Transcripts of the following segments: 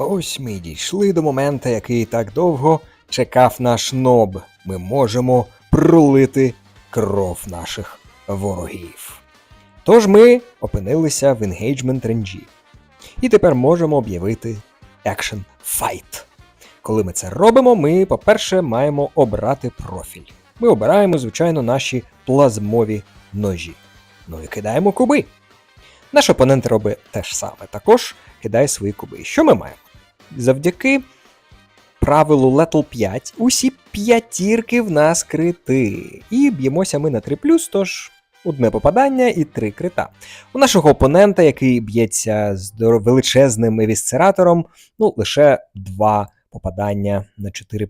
Ось ми дійшли до моменту, який так довго чекав наш ноб. Ми можемо пролити кров наших ворогів. Тож ми опинилися в Engagement ренджі. І тепер можемо об'явити Action Fight. Коли ми це робимо, ми, по-перше, маємо обрати профіль. Ми обираємо, звичайно, наші плазмові ножі. Ну і кидаємо куби. Наш опонент робить те ж саме, також кидає свої куби. Що ми маємо? Завдяки правилу Lethal 5 усі п'ятірки в нас крити. І б'ємося ми на 3 тож одне попадання і три крита. У нашого опонента, який б'ється з величезним евісцератором, ну, лише два попадання на 4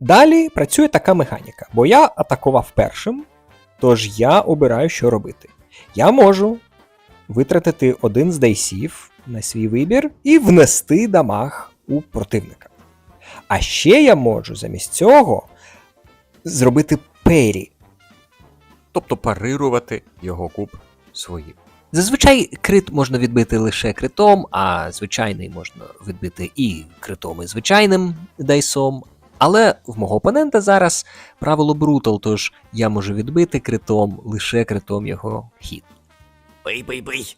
Далі працює така механіка, бо я атакував першим, тож я обираю, що робити. Я можу витратити один з дайсів на свій вибір і внести дамаг у противника. А ще я можу замість цього зробити пері. тобто парирувати його куб своїм. Зазвичай крит можна відбити лише критом, а звичайний можна відбити і критом, і звичайним дайсом. Але в мого опонента зараз правило брутал, тож я можу відбити критом лише критом його хід. Бий, бий, бий.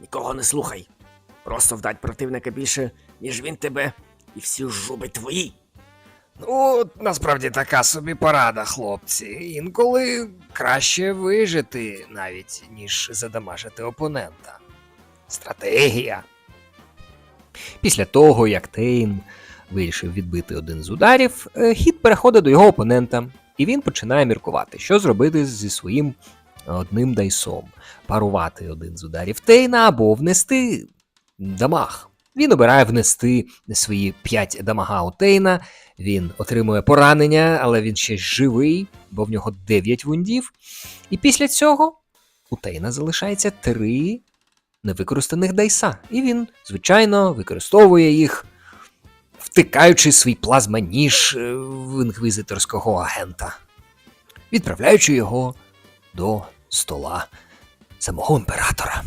Нікого не слухай. Просто вдать противника більше, ніж він тебе, і всі жуби твої. Ну, насправді така собі порада, хлопці. Інколи краще вижити навіть, ніж задамажити опонента. Стратегія. Після того, як Тейн вирішив відбити один з ударів, е, хід переходить до його опонента, і він починає міркувати, що зробити зі своїм одним дайсом: парувати один з ударів Тейна або внести дамаг. Він обирає внести свої 5 дамага у Тейна. Він отримує поранення, але він ще живий, бо в нього 9 вундів. І після цього у Тейна залишається 3 невикористаних дайса. І він, звичайно, використовує їх, втикаючи свій плазма-ніж е, в інквізиторського агента, відправляючи його до стола самого імператора.